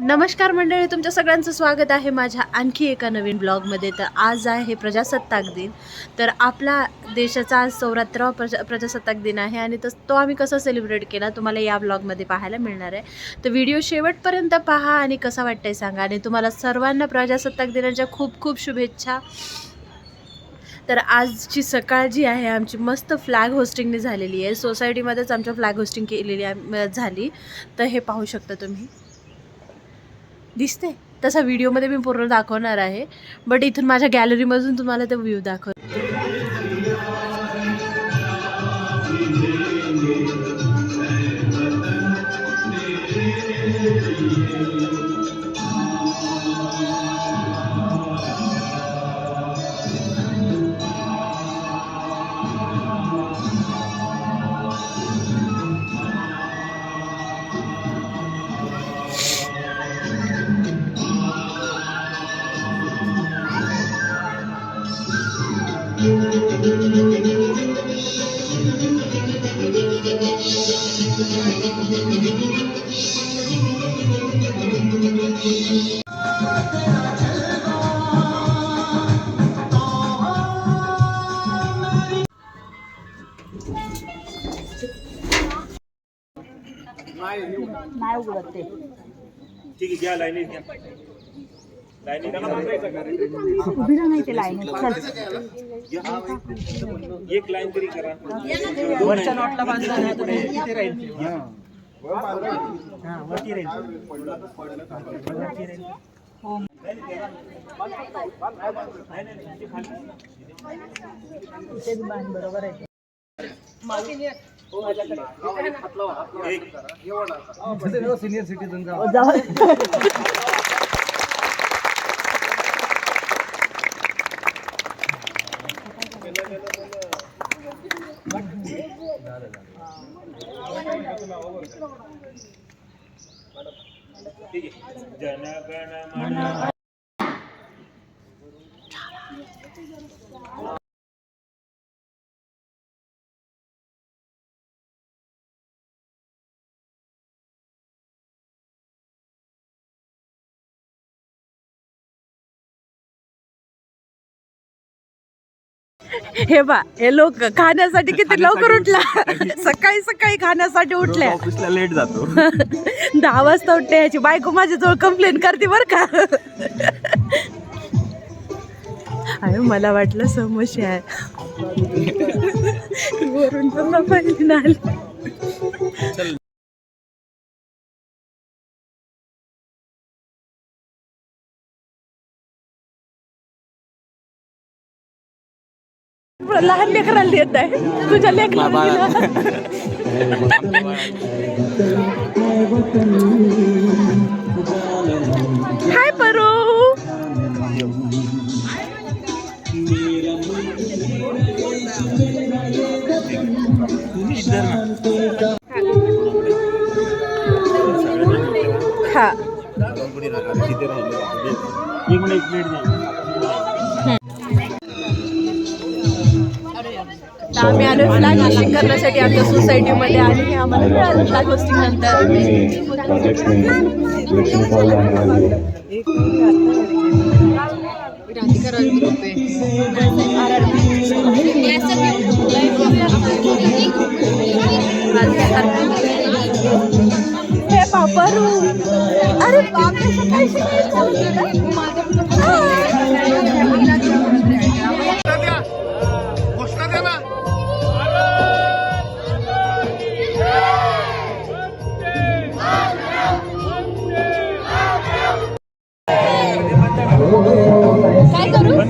नमस्कार मंडळी तुमच्या सगळ्यांचं स्वागत आहे माझ्या आणखी एका नवीन ब्लॉगमध्ये. तर आज आहे प्रजासत्ताक दिन. तर आपला देशाचा आज चौऱ्याहत्तरावा प्रजा प्रजासत्ताक दिन आहे आणि तस तो आम्ही कसा सेलिब्रेट केला तुम्हाला या ब्लॉगमध्ये पाहायला मिळणार आहे. तर व्हिडिओ शेवटपर्यंत पहा आणि कसा वाटतंय सांगा. आणि तुम्हाला सर्वांना प्रजासत्ताक दिनाच्या खूप खूप शुभेच्छा. तर आजची सकाळ जी आहे आमची मस्त फ्लॅग होस्टिंगने झालेली आहे. सोसायटीमध्येच आमच्या फ्लॅग होस्टिंग केलेली आहे झाली. तर हे पाहू शकता तुम्ही. दिसते. तसा व्हिडिओमध्ये मी पूर्ण दाखवणार आहे. बट इथून माझ्या गॅलरीमधून तुम्हाला ते व्ह्यू दाखवते. नाही उघडत ते. ठीक आहे घ्या लाईनीत घ्या. उभी राहायची लाईन चल एक. लाईन तरी करा वरच्या नोटला बांधला नाही तर इथे राहील हा वरती राहील वरती राहील इथे बी बांध बरोबर आहे एक सिनियर सिटीजन ठीक आहे. जनगण हे बा हे लोक खाण्यासाठी किती लवकर उठला सकाळी सकाळी खाण्यासाठी उठल्या. ऑफिसला लेट जातो. दहा वाजता उठले याची बायको माझ्याजवळ कंप्लेंट करते बर का. अरे मला वाटलं समस्या आहे. वरून पण पाहिजे आली लहान लेकराला देत आहे. तुझ्या लेकराला दिलं. हाय परू. हा. आम्ही आलो फ्लॅग होस्टिंग करण्यासाठी आमच्या सोसायटीमध्ये आणि हे आम्हाला मिळालं फ्लॅग होस्टिंग नंतर हे बापरू. अरे बापरे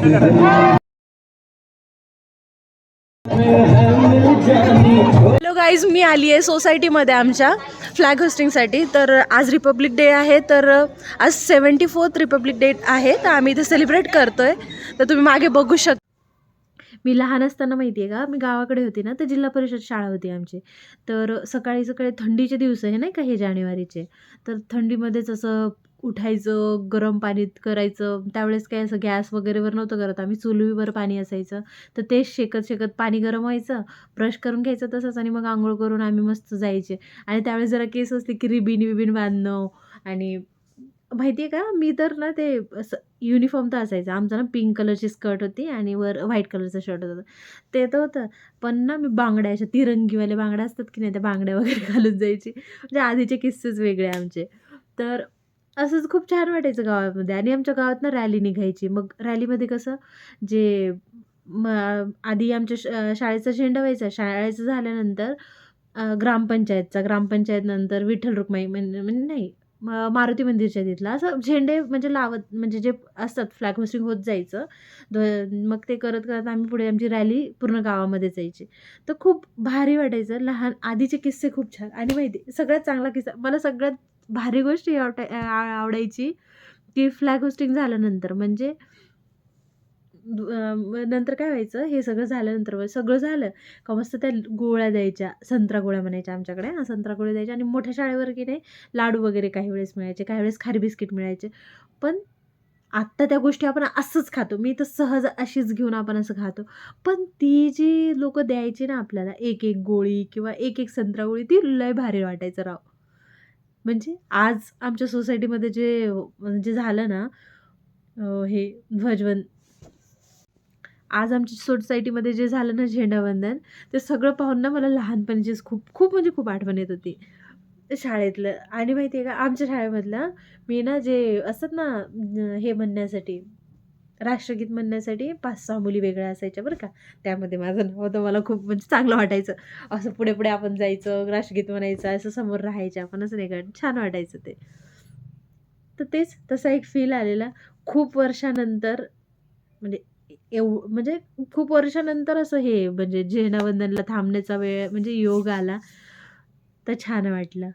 हॅलो गाईज मी आली आहे सोसायटीमध्ये आमच्या फ्लॅग होस्टिंगसाठी तर आज रिपब्लिक डे आहे तर आज सेवन्टी फोर्थ रिपब्लिक डे आहे तर आम्ही इथे सेलिब्रेट करतो आहे तर तुम्ही मागे बघू शकता मी लहान असताना माहिती आहे का मी गावाकडे होती ना तर जिल्हा परिषद शाळा होती आमची. तर सकाळी सकाळी थंडीचे दिवस आहे नाही का हे जानेवारीचे. तर थंडीमध्येच असं उठायचं गरम पाणीत करायचं. त्यावेळेस काय असं गॅस वगैरेवर नव्हतं करत आम्ही चुलीवर पाणी असायचं. तर ते शेकत शेकत पाणी गरम व्हायचं ब्रश करून घ्यायचं तसंच आणि मग आंघोळ करून आम्ही मस्त जायचे. आणि त्यावेळेस जरा केस असते की रिबीन विबीन बांधणं आणि माहिती आहे का? मी तर ना ते असं युनिफॉर्म तर असायचं. आमचं ना पिंक कलरची स्कर्ट होती आणि वर व्हाईट कलरचं शर्ट होतं. ते तर होतं. पण ना मी बांगड्या अशा तिरंगीवाले बांगड्या असतात की नाही त्या बांगड्या वगैरे घालून जायची. म्हणजे आधीचे किस्सेच वेगळे आमचे. तर असंच खूप छान वाटायचं गावामध्ये. आणि आमच्या गावात ना रॅली निघायची. मग रॅलीमध्ये कसं जे म आधी आमच्या श शाळेचा झेंडा व्हायचा. शाळेचं झाल्यानंतर ग्रामपंचायतचा. ग्रामपंचायत नंतर विठ्ठल रुक्माई म्हणजे म्हणजे नाही म मारुती मंदिरच्या तिथला. असं झेंडे म्हणजे लावत म्हणजे जे असतात फ्लॅग होस्टिंग होत जायचं. द मग ते करत करत आम्ही पुढे आमची रॅली पूर्ण गावामध्ये जायची. तर खूप भारी वाटायचं. लहान आधीचे किस्से खूप छान. आणि माहिती सगळ्यात चांगला किस्सा मला सगळ्यात भारी गोष्ट ही आवडाय आ- आवडायची. की फ्लॅग होस्टिंग झाल्यानंतर म्हणजे नंतर काय व्हायचं? हे सगळं झाल्यानंतर सगळं झालं का मस्त त्या गोळ्या द्यायच्या. संत्रा गोळ्या म्हणायच्या आमच्याकडे. हां संत्रा गोळ्या द्यायच्या आणि मोठ्या शाळेवर की नाही लाडू वगैरे काही वेळेस मिळायचे काही वेळेस खारी बिस्किट मिळायचे. पण आत्ता त्या गोष्टी आपण असंच खातो. मी तर सहज अशीच घेऊन आपण असं खातो. पण ती जी लोक द्यायची ना आपल्याला एक एक गोळी किंवा एक एक संत्रा गोळी ती लय भारी वाटायचं राव. म्हणजे आज आमच्या सोसायटीमध्ये जे म्हणजे झालं ना हे ध्वजवंद आज आमच्या सोसायटीमध्ये जे झालं ना झेंडावंदन ते सगळं पाहून ना मला लहानपणीचीच खूप खूप म्हणजे खूप आठवण येत होती. शाळेतलं. आणि माहिती आहे का आमच्या शाळेमधलं मी ना जे असतात ना हे म्हणण्यासाठी राष्ट्रगीत म्हणण्यासाठी पाच सहा मुली वेगळ्या असायच्या बरं का. त्यामध्ये माझं नाव होतं मला खूप म्हणजे चांगलं वाटायचं. असं पुढे पुढे आपण जायचं राष्ट्रगीत म्हणायचं असं समोर राहायचं आपण असं नाही कारण छान वाटायचं ते. तर तेच तसा एक फील आलेला. खूप वर्षानंतर म्हणजे एव म्हणजे खूप वर्षानंतर असं हे म्हणजे झेंडावंदनला थांबण्याचा वेळ म्हणजे योग आला तर छान वाटलं.